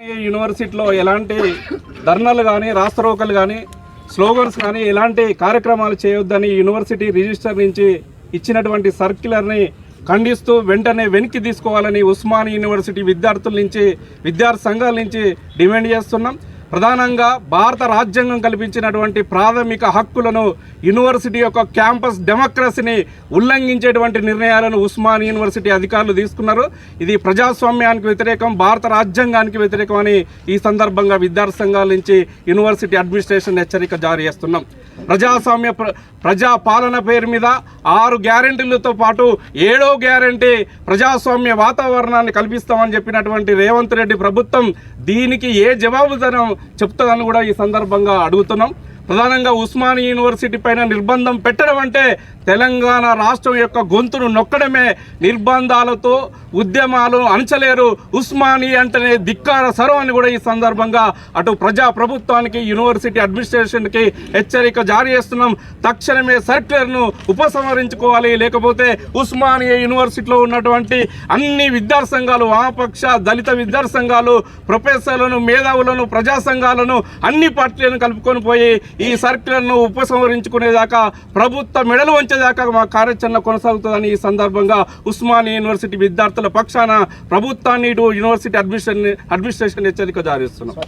యూనివర్సిటీలో ఎలాంటి ధర్నాలు కానీ రాస్తరోకలు కానీ స్లోగన్స్ కానీ ఎలాంటి కార్యక్రమాలు చేయొద్దని యూనివర్సిటీ రిజిస్టర్ నుంచి ఇచ్చినటువంటి సర్క్యులర్ని ఖండిస్తూ వెంటనే వెనక్కి తీసుకోవాలని ఉస్మాన్ యూనివర్సిటీ విద్యార్థుల నుంచి విద్యార్థి సంఘాల నుంచి డిమాండ్ చేస్తున్నాం. ప్రధానంగా భారత రాజ్యాంగం కల్పించినటువంటి ప్రాథమిక హక్కులను యూనివర్సిటీ యొక్క క్యాంపస్ డెమోక్రసీని ఉల్లంఘించేటువంటి నిర్ణయాలను ఉస్మాన్ యూనివర్సిటీ అధికారులు తీసుకున్నారు. ఇది ప్రజాస్వామ్యానికి వ్యతిరేకం భారత రాజ్యాంగానికి వ్యతిరేకం అని ఈ సందర్భంగా విద్యార్థి సంఘాల నుంచి యూనివర్సిటీ అడ్మినిస్ట్రేషన్ హెచ్చరిక జారీ చేస్తున్నాం. ప్రజాస్వామ్య ప్ర ప్రజా పాలన పేరు మీద ఆరు గ్యారెంటీలతో పాటు ఏడో గ్యారెంటీ ప్రజాస్వామ్య వాతావరణాన్ని కల్పిస్తామని చెప్పినటువంటి రేవంత్ రెడ్డి ప్రభుత్వం దీనికి ఏ జవాబుదారం చెప్తుందని కూడా ఈ సందర్భంగా అడుగుతున్నాం. ప్రధానంగా ఉస్మానియా యూనివర్సిటీ పైన నిర్బంధం పెట్టడం అంటే తెలంగాణ రాష్ట్రం యొక్క గొంతును నొక్కడమే. నిర్బంధాలతో ఉద్యమాలు అణచలేరు. ఉస్మాని అంటేనే ధిక్కార సర్వం అని కూడా ఈ సందర్భంగా అటు ప్రజా ప్రభుత్వానికి యూనివర్సిటీ అడ్మినిస్ట్రేషన్కి హెచ్చరిక జారీ చేస్తున్నాం. తక్షణమే సర్క్యులర్ను ఉపసంహరించుకోవాలి. లేకపోతే ఉస్మానియా యూనివర్సిటీలో ఉన్నటువంటి అన్ని విద్యార్థి సంఘాలు వామపక్ష దళిత విద్యార్థి సంఘాలు ప్రొఫెసర్లను మేధావులను ప్రజా సంఘాలను అన్ని పార్టీలను కలుపుకొని పోయి ఈ సర్కిల్ను ఉపసంహరించుకునేదాకా ప్రభుత్వ మెడలు వంచేదాకా మా కార్యాచరణ కొనసాగుతుందని ఈ సందర్భంగా ఉస్మానియా యూనివర్సిటీ విద్యార్థుల పక్షాన ప్రభుత్వాన్ని ఇటు యూనివర్సిటీ అడ్మిషన్ అడ్మినిస్ట్రేషన్ హెచ్చరిక జారిస్తున్నాం